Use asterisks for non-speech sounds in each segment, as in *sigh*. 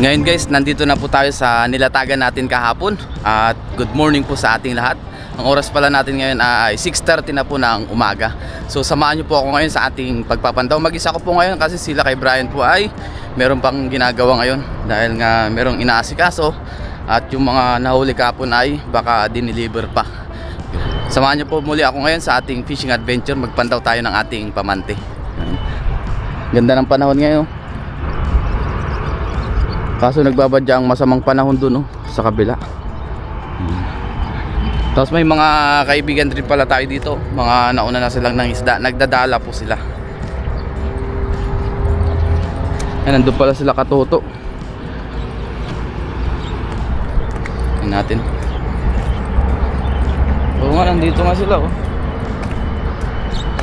Ngayon guys, nandito na po tayo sa nilatagan natin kahapon at good morning po sa ating lahat. Ang oras pala natin ngayon ay 6.30 na po ng umaga. So samahan niyo po ako ngayon sa ating pagpapandaw. Mag-isa ko po ngayon kasi sila kay Brian po ay meron pang ginagawa ngayon dahil nga merong inaasikaso at yung mga nahuli kahapon ay baka dineliver pa. Samahan niyo po muli ako ngayon sa ating fishing adventure. Magpandaw tayo ng ating pamante. Ganda ng panahon ngayon. Kaso nagbabadya ang masamang panahon dun oh, sa kabila. Tapos may mga kaibigan rin pala tayo dito. Mga nauna na silang ng isda. Nagdadala po sila. Ay, nandun pala sila katoto. Tingnan natin. Oo nga, nandito nga sila oh.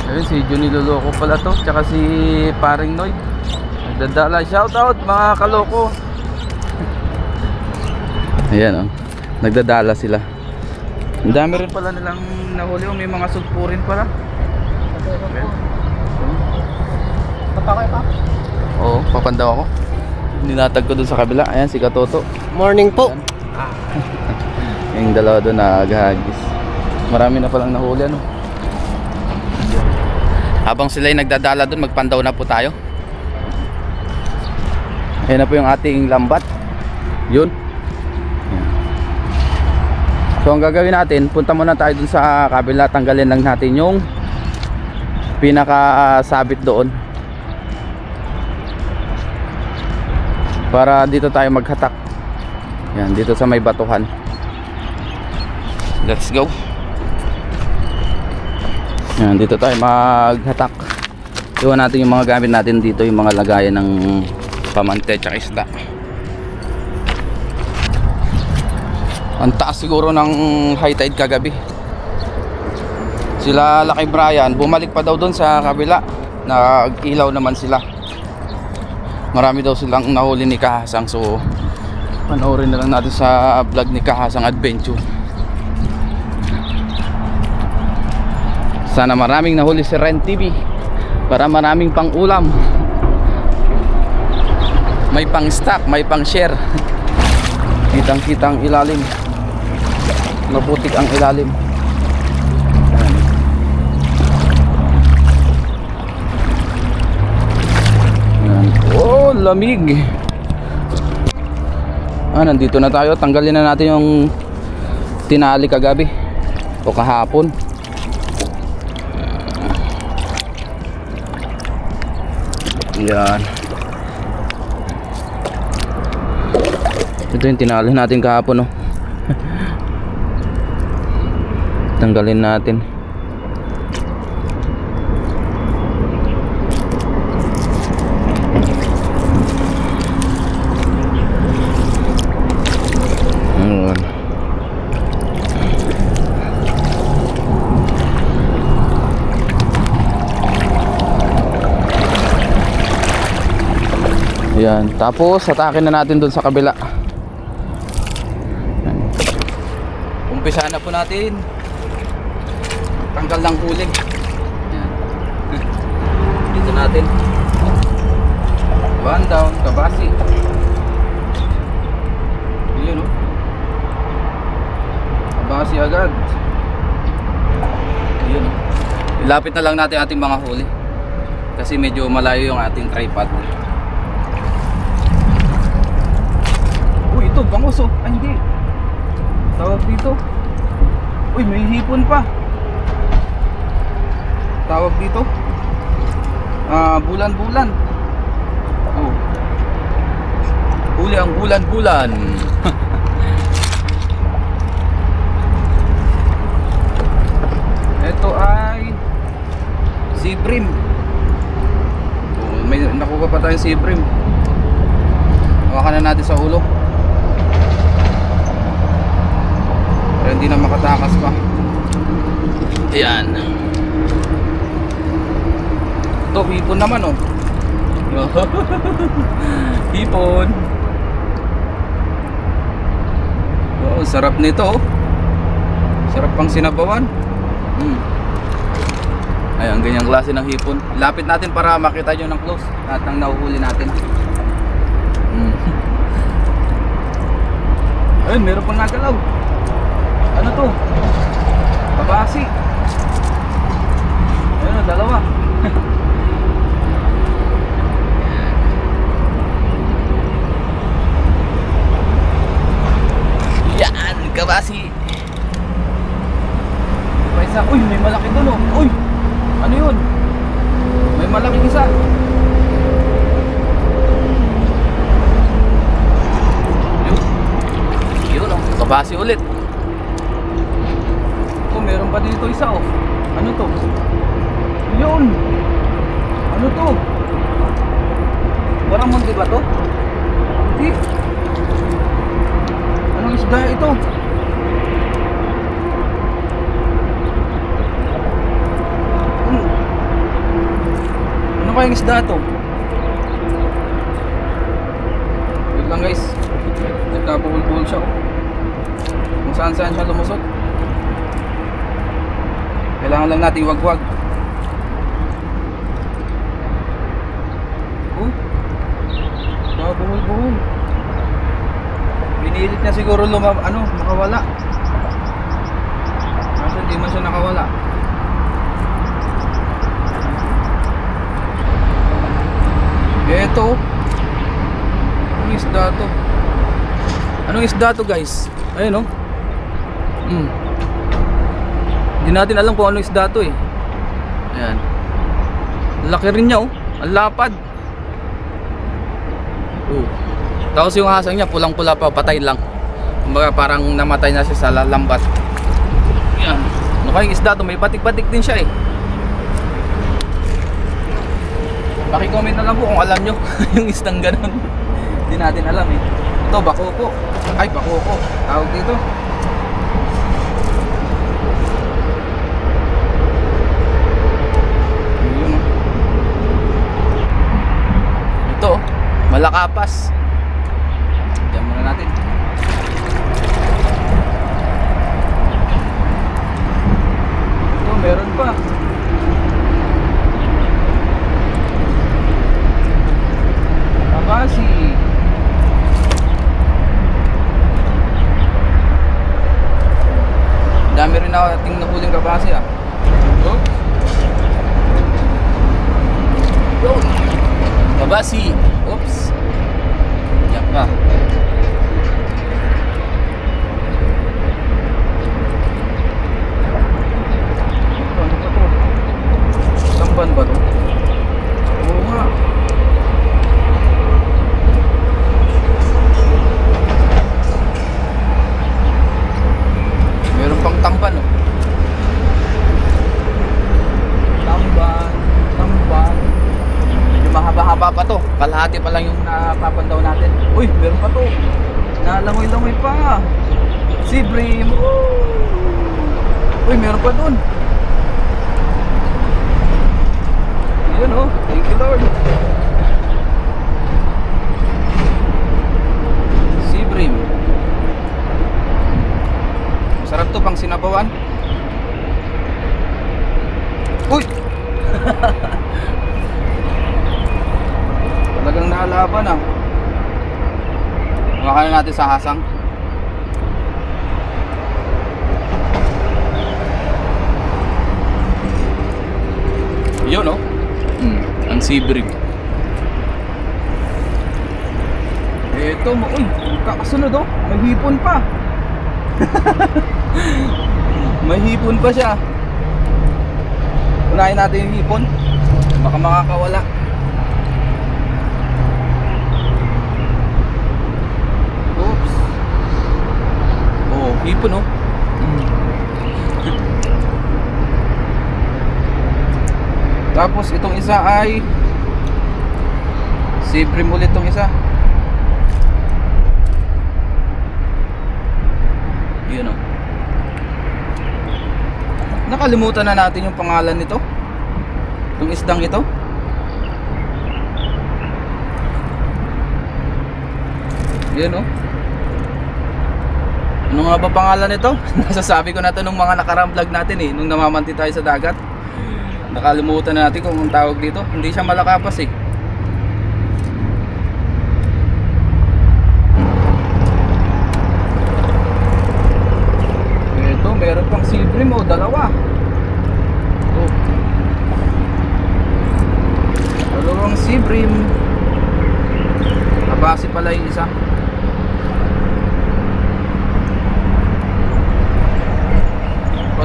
Ayun, si Johnny Loloko pala to. Tsaka si Paring Noy. Nagdadala. Shout out mga kaloko. Ayan oh. Nagdadala sila. Ang dami rin pala nilang nahuli oh. May mga sugpo rin pala. Papakay pa? Oo, papandaw ako. Ninatag ko dun sa kabila. Ayan si Katoto. Morning po. *laughs* Yung dalawa doon naghahagis. Marami na palang nahuli ano. Habang sila ay nagdadala doon, magpandaw na po tayo. Ayan na po yung ating lambat. Yun. So ang gagawin natin, punta muna tayo dun sa kabila, tanggalin lang natin yung pinaka sabit doon. Para dito tayo maghatak. Yan, dito sa may batuhan. Let's go. Yan, dito tayo maghatak. Iwan natin yung mga gamit natin dito, yung mga lagayan ng pamante at isda. Ang taas siguro ng high tide kagabi. Sila Lucky Brian, bumalik pa daw doon sa kabila. Nag-ilaw naman sila. Marami daw silang nahuli ni Kahasang so panoorin na lang natin sa vlog ni Kahasang Adventure. Sana maraming nahuli si Ren TV para maraming pang ulam. May pang stock, may pang share. *laughs* Kitang kitang ilalim. Maputik ang ilalim. Ayan. Oh, lamig. Ah, nandito na tayo. Tanggalin na natin yung tinali kagabi o kahapon. Yan. Ito yung tinali natin kahapon, no. Tanggalin natin. Yan. Tapos, atakin na natin dun sa kabila. Umpisa na po natin. Tanggal ng. Yan. Dito natin. One down, kabasi. Yun, oh. Kabasi agad. Yun, oh. Ilapit na lang natin ating mga huli. Kasi medyo malayo yung ating tripod. Uy, ito, bangus oh. Ay, hindi. Tawag dito. Uy, may hipon pa. Tawag dito. Ah, bulan-bulan. Oh. Huli ang bulan-bulan. *laughs* ito ay Sibrim. Oh, may nakuha pa tayong Sibrim. Hawakan na natin sa ulo. Pero hindi na makatakas pa. Ayan. Ito, hipon naman oh. *laughs* hipon. Oh, sarap nito oh. Sarap pang sinabawan. Hmm. Ayan, ganyang klase ng hipon. Lapit natin para makita nyo ng close at ang nahuhuli natin. Mm. *laughs* Ayun, meron pang nagalaw. Ano to? Kabasi. Ayun, dalawa. *laughs* Yan, kabasi. Pa isa. Uy, may malaki doon oh. Uy, ano yun? May malaking isa. Yun. Yun oh, kabasi ulit. Oh, meron pa dito isa oh. Ano to? Yun. Ano to? Parang munti ba to? Hindi. Anong isda ito? Ano kayang isda to? Wait lang guys. Nagkabuhol-buhol siya oh. Kung saan saan siya lumusot. Kailangan lang natin wag-wag. Oh. Nagkabuhol-buhol. Pinilit niya siguro lumab ano, makawala. Kaso hindi man siya nakawala. Eto. Anong isda to? Anong isda to guys? Ayun oh. Hmm. Hindi natin alam kung anong isda to eh. Ayan. Laki rin niya oh. Ang lapad. Oh. Tapos yung hasang niya pulang-pula pa, patay lang. Kumbaga parang namatay na siya sa lambat. Yan. Ano kayong isda to? May batik-batik din siya eh. Paki-comment na lang po kung alam nyo *laughs* yung isdang ganun. Hindi natin alam eh. Ito, bakoko. Ay, bakoko. Tawag dito. Yun, oh. Ito, malakapas. Diyan muna natin. Ito, meron pa. Kabasi. Dami rin ako ating nahuling kabasi ah. Oh. Yun. Kabasi. Oops. Yan pa. Ito, ano ba to? Samban ba to? Oo nga. Meron pang tamban oh. Tamban, tamban. Medyo mahaba-haba pa to. Kalahati pa lang yung napapandaw natin. Uy, meron pa to. Nalangoy-langoy pa. Si Brim. Uy, meron pa dun. Yun oh. Thank you Lord. Si Brim. Masarap to pang sinabawan. Uy! *laughs* Talagang naalaban ah. Makakain natin sa hasang. Yun no? Hmm, ang sibrig. Ito mo, uy, kakasunod oh. May hipon pa. *laughs* May hipon pa siya. Unahin natin yung hipon. Baka makakawala. Oops. Oh, hipon oh. Tapos itong isa ay Siyempre ulit itong isa. Yun oh. Nakalimutan na natin yung pangalan nito. Yung isdang ito. Yun oh. Ano nga ba pangalan nito? *laughs* Nasasabi ko na ito nung mga nakarang vlog natin eh, nung namamanti tayo sa dagat. Hmm. Nakalimutan na natin kung ang tawag dito. Hindi siya malakapas eh. Ito, meron pang silbrim o, dalawa. Oh. Dalawang silbrim. Abase pala yung isa.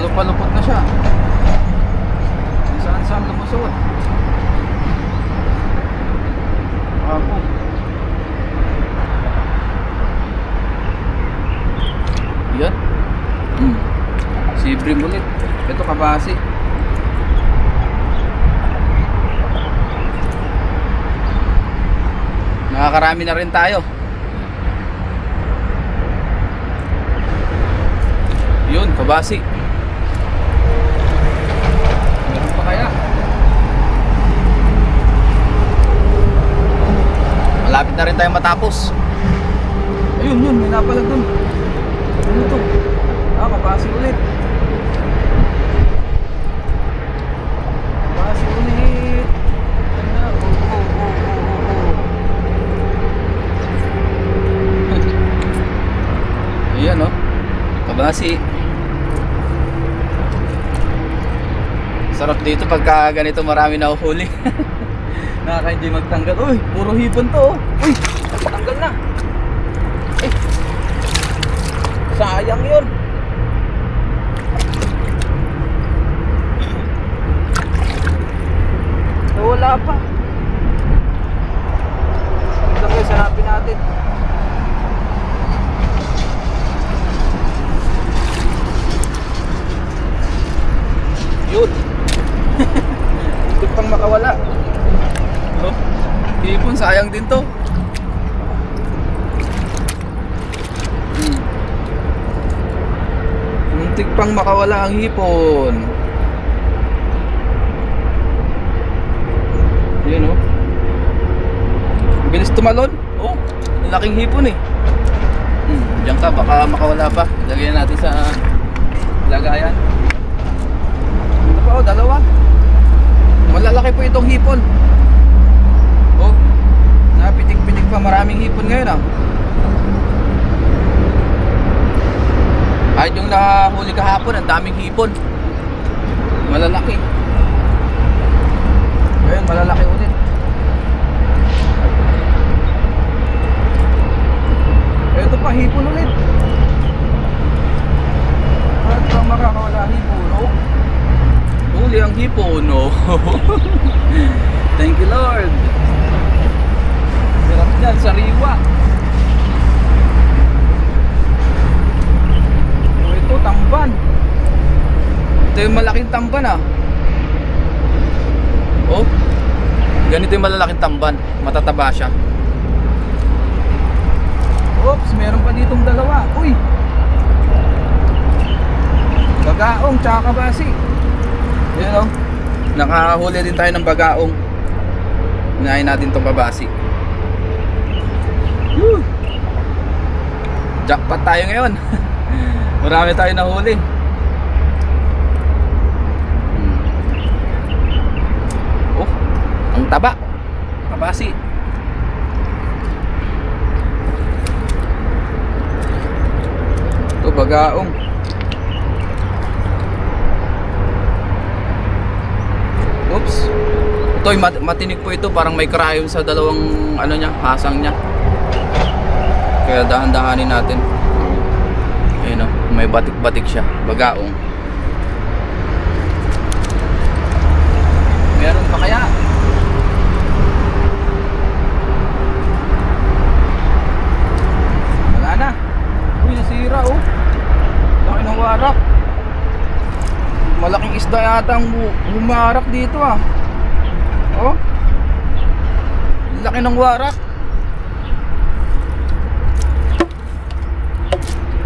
Palupalupot na siya. Saan saan lumusot? Ako. Yan. Hmm. Si Brim ulit. Ito kabasi. Nakakarami na rin tayo. Yun, kabasi. Meron pa kaya? Malapit na rin tayo matapos. Ayun, yun, may napalag dun. Ano to? Ah, kabasi ulit. Kabasi ulit. Ano? Oh, oh, oh, oh, oh, oh. Ayan, oh. Kabasi. Sarap dito pagka ganito marami na uhuli. *laughs* Nakaka-enjoy magtanggal. Uy, puro hipon to. oh. Uy, tanggal na. Eh, sayang yun. Wala pa. Ito guys, hanapin natin. Yun. *laughs* Ito pang makawala. Hipon, sayang din to. Hmm. Muntik pang makawala ang hipon. Yun oh. Bilis tumalon. Oh, laking hipon eh. Hmm, diyan ka, baka makawala pa. Lagyan natin sa lagayan. Ito pa oh, dalawa. Malalaki po itong hipon. Oh, napitik-pitik pa maraming hipon ngayon ah. Kahit yung nahuli kahapon, ang daming hipon. Malalaki. Ngayon, malalaki ulit. Ito pa, hipon ulit. Bakit pa makakawala hipon, oh? Huli ang hipon, oh. *laughs* Thank you, Lord. Sarap yan, sariwa. Oh, ito, tamban. Ito yung malaking tamban, ah. Oh, ganito yung malalaking tamban. Matataba siya. Oops, meron pa ditong dalawa. Uy! Bagaong tsaka kabasi. Yan oh. Nakahuli din tayo ng bagaong. Unahin natin tong kabasi. Woo! Jackpot tayo ngayon. *laughs* Marami tayo nahuli. Hmm. Oh, ang taba. Kabasi. Ito, bagaong. Oops. Ito, mat matinig po ito. Parang may crayon sa dalawang ano niya, hasang niya. Kaya dahan-dahanin natin. Ayun o, may batik-batik siya. Bagaong. Meron pa kaya? Wala na. Uy, nasira oh. Laki ng warak. Malaking isda yata ang bumarak dito ah. Oh. Laki ng warak.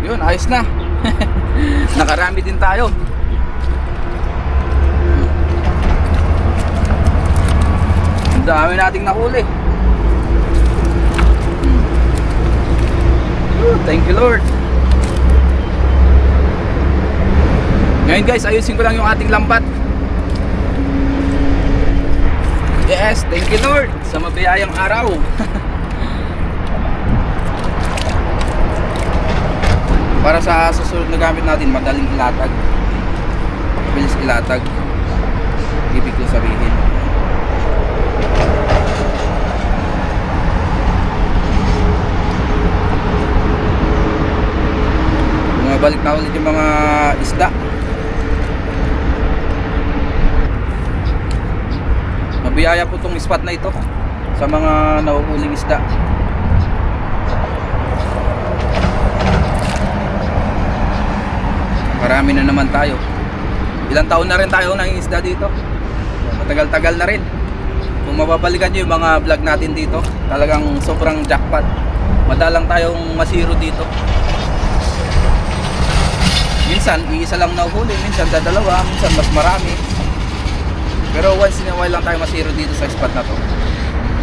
Yun, ayos na. *laughs* Nakarami din tayo. Ang dami nating nahuli. Thank you Lord. Ngayon guys, ayusin ko lang yung ating lambat. Yes, thank you Lord sa mabiyayang araw. *laughs* para sa susunod na gamit natin madaling ilatag. Mabilis ilatag. Ibig ko sabihin. Bumabalik na ulit yung mga isda. Mabiyaya po tong spot na ito sa mga nauhuling isda. Marami na naman tayo. Ilang taon na rin tayo nang isda dito. Matagal-tagal na rin. Kung mababalikan nyo yung mga vlog natin dito, talagang sobrang jackpot. Madalang tayong masiro dito. Minsan, iisa lang nauhuli, minsan dadalawa, minsan mas marami. Pero once in a while lang tayo masiro dito sa spot na to.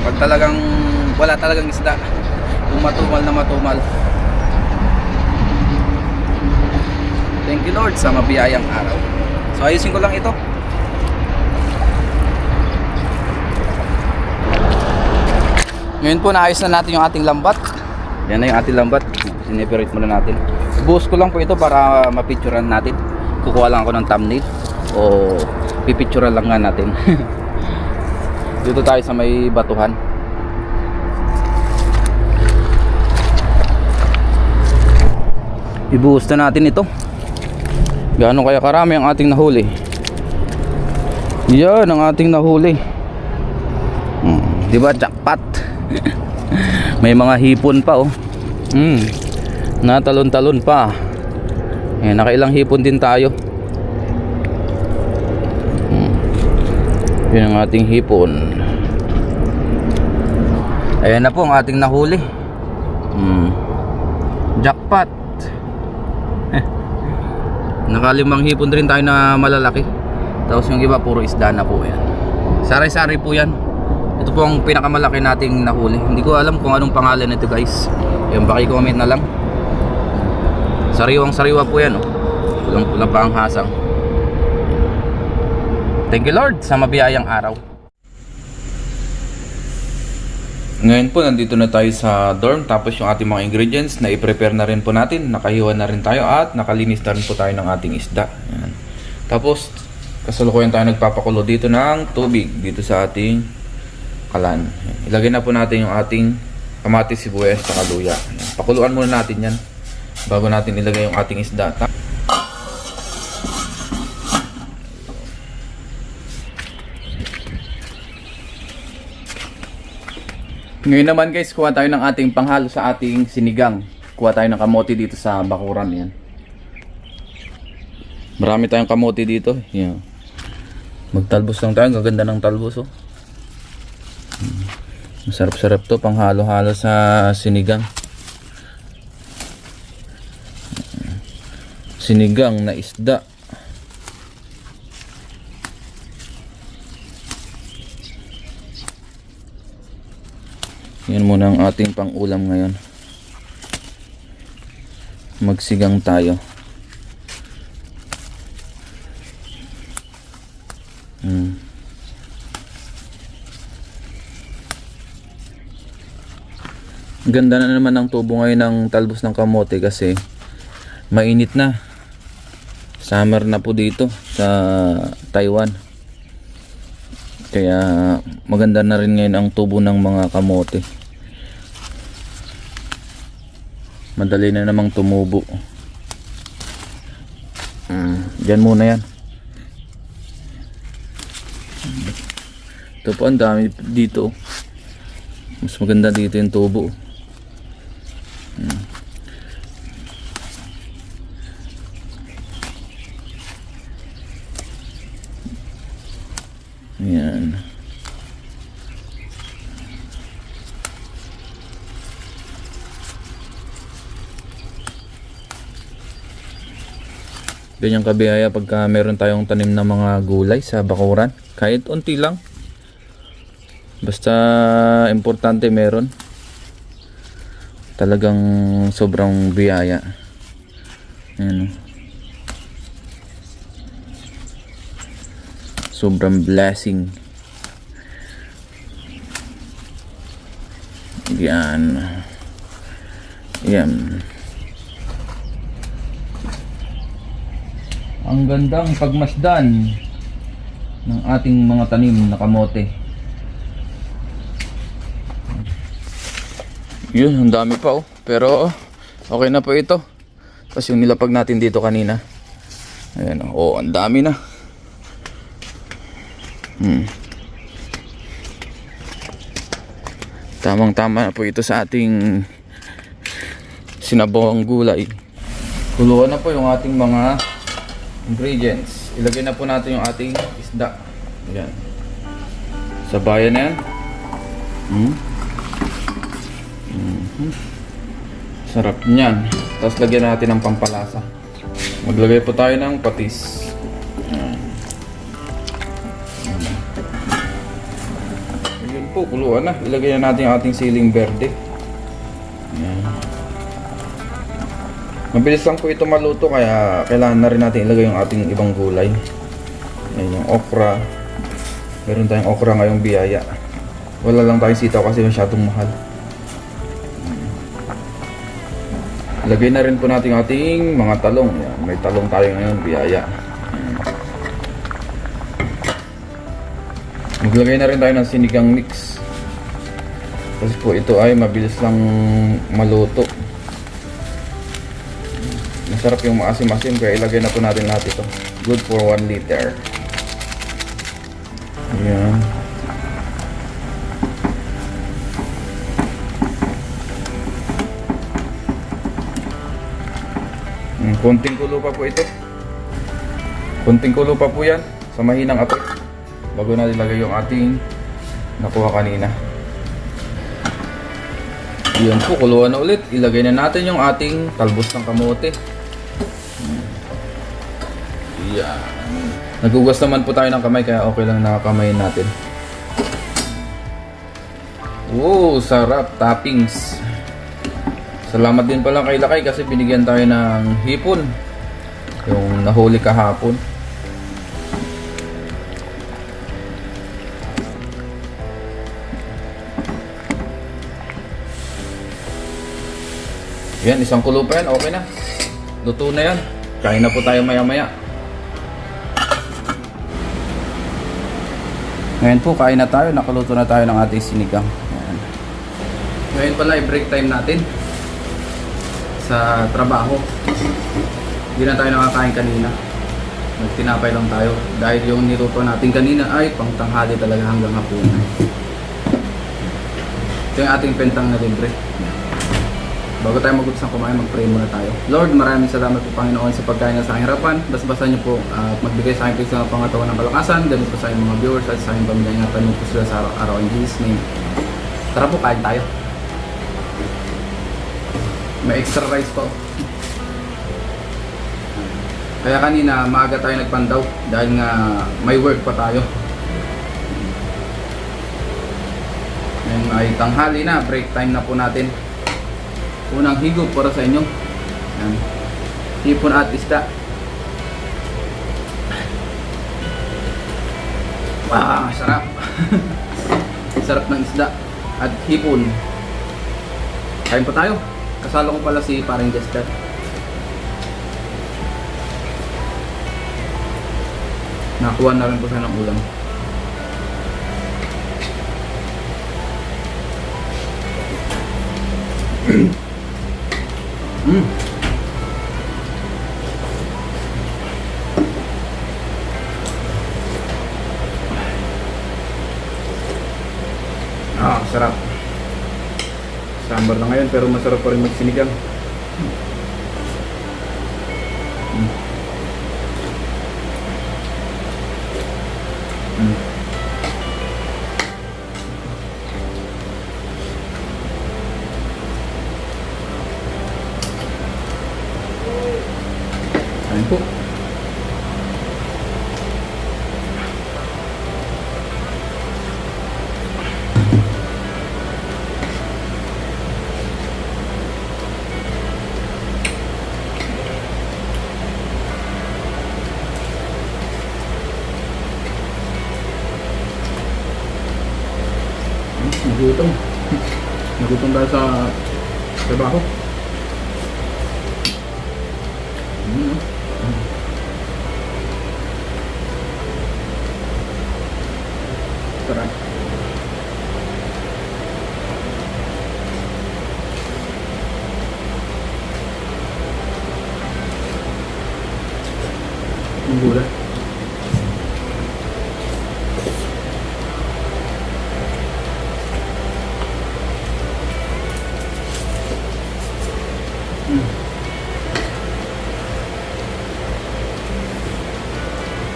Pag talagang wala talagang isda, kung matumal na matumal. Thank you Lord sa mabiyayang araw. So ayusin ko lang ito. Ngayon po naayos na natin yung ating lambat. Yan na yung ating lambat. Sineperate muna natin. Buhos ko lang po ito para mapicturean natin. Kukuha lang ako ng thumbnail o pipicturean lang nga natin. *laughs* Dito tayo sa may batuhan. Ibuhos na natin ito. Gaano kaya karami ang ating nahuli? Yan ang ating nahuli. Hmm, di ba jackpot? *laughs* May mga hipon pa oh. Hmm. Natalon-talon pa. Eh, nakailang hipon din tayo. Hmm. Yan ang ating hipon. Ayan na po ang ating nahuli. Hmm. Jackpot. Nakalimang hipon rin tayo na malalaki. Tapos yung iba puro isda na po yan. Sari-sari po yan. Ito po ang pinakamalaki nating nahuli. Hindi ko alam kung anong pangalan nito guys. Baki comment na lang. Sariwang sariwa po yan. Oh. Pulang pula pa ang hasang. Thank you Lord sa mabiyayang araw. Ngayon po, nandito na tayo sa dorm. Tapos yung ating mga ingredients na i-prepare na rin po natin. Nakahiwa na rin tayo at nakalinis na rin po tayo ng ating isda. Yan. Tapos, kasalukuyan tayo nagpapakulo dito ng tubig dito sa ating kalan. Yan. Ilagay na po natin yung ating kamatis, sibuyas, at luya. Pakuluan muna natin yan bago natin ilagay yung ating isda. Ngayon naman guys, kuha tayo ng ating panghalo sa ating sinigang. Kuha tayo ng kamote dito sa bakuran yan. Marami tayong kamote dito. Yan. Magtalbos lang tayo. Gaganda ng talbos oh. Masarap-sarap to panghalo-halo sa sinigang. Sinigang na isda. Yan muna ang ating pang-ulam ngayon. Magsigang tayo. Hmm. Ganda na naman ang tubo ngayon ng talbos ng kamote kasi mainit na. Summer na po dito sa Taiwan. Kaya maganda na rin ngayon ang tubo ng mga kamote. Madali na namang tumubo. Mm, dyan muna yan. Ito po ang dami dito. Mas maganda dito yung tubo. Mm. Ayan. Ganyan kabiyaya pagka meron tayong tanim na mga gulay sa bakuran. Kahit unti lang. Basta importante meron. Talagang sobrang biyaya. Ayan. oh. Sobrang blessing. Yan. Yan. Ang gandang pagmasdan ng ating mga tanim na kamote. Yun, ang dami pa oh. Pero oh, okay na po ito. Tapos yung nilapag natin dito kanina. Ayan, oh, ang dami na. Hmm. Tamang-tama na po ito sa ating sinabawang gulay. Kuluan na po yung ating mga ingredients. Ilagay na po natin yung ating isda. Ayan. Sa bayan na yan. Hmm. Mhm. Sarap niyan. Tapos lagyan natin ng pampalasa. Maglagay po tayo ng patis. Ayan. Ayun po, kuluan na. Ilagay na natin yung ating siling verde. Mabilis lang po ito maluto kaya kailangan na rin natin ilagay yung ating ibang gulay. Ayan yung okra. Meron tayong okra ngayong biyaya. Wala lang tayong sitaw kasi masyadong mahal. Lagay na rin po natin ating mga talong. Yan, may talong tayo ngayon, biyaya. Maglagay na rin tayo ng sinigang mix. Kasi po ito ay mabilis lang maluto. Masarap yung maasim-asim kaya ilagay na po natin lahat ito. Good for 1 liter. Ayan. Mm, konting kulo pa po ito. Konting kulo pa po yan sa mahinang apoy. Bago natin ilagay yung ating nakuha kanina. Yan po, kuluan na ulit. Ilagay na natin yung ating talbos ng kamote. Yan. Nagugas naman po tayo ng kamay kaya okay lang nakakamayin natin. Wow, sarap. Toppings. Salamat din pala kay Lakay kasi binigyan tayo ng hipon. Yung nahuli kahapon. Yan, isang kulo pa yan. Okay na. Luto na yan. Kain na po tayo maya maya. Ngayon po, kain na tayo. Nakaluto na tayo ng ating sinigang. Yan. Ngayon pala, i-break time natin sa trabaho. Hindi na tayo nakakain kanina. Nagtinapay lang tayo. Dahil yung niluto natin kanina ay pang tanghali talaga hanggang hapunan. Ito yung ating pentang na libre. Bago tayo magutos ng kumain, mag-pray muna tayo. Lord, maraming salamat po Panginoon sa pagkain sa aking harapan. Basbasan niyo po at magbigay sa akin po sa pangatawan ng kalakasan. Ganun po sa aking mga viewers at sa aking pamilya. Ingatan niyo po sila sa araw-araw. In Jesus name. Tara po, kain tayo. May extra rice pa. oh. Kaya kanina, maaga tayo nagpandaw dahil nga may work pa tayo. Ngayon ay tanghali na, break time na po natin. Unang higop para sa inyo. Yan. Hipon at isda. Ah, sarap. *laughs* sarap ng isda at hipon. Kain pa tayo. Kasalo ko pala si paring Jester. Nakuha na rin po siya ng ulam. Mm. *clears throat* sarap. Sambar na ngayon pero masarap pa rin magsinigang. Mm. Nagutom. Nagutom dahil sa trabaho.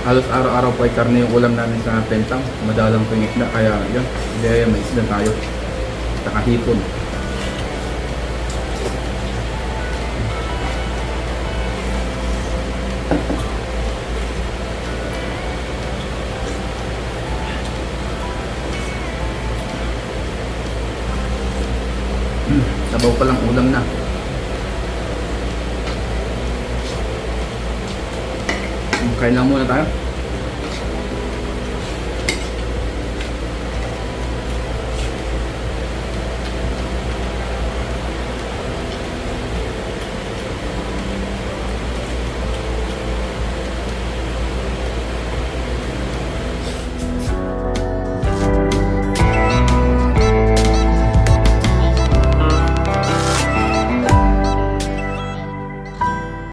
Halos araw-araw po ay karne yung ulam namin sa pentang. Madalang po yung isda, kaya yan. Hindi, may isda tayo. Saka hipon. Mm, sabaw pa lang ulam na. Mm, Kain lang muna tayo.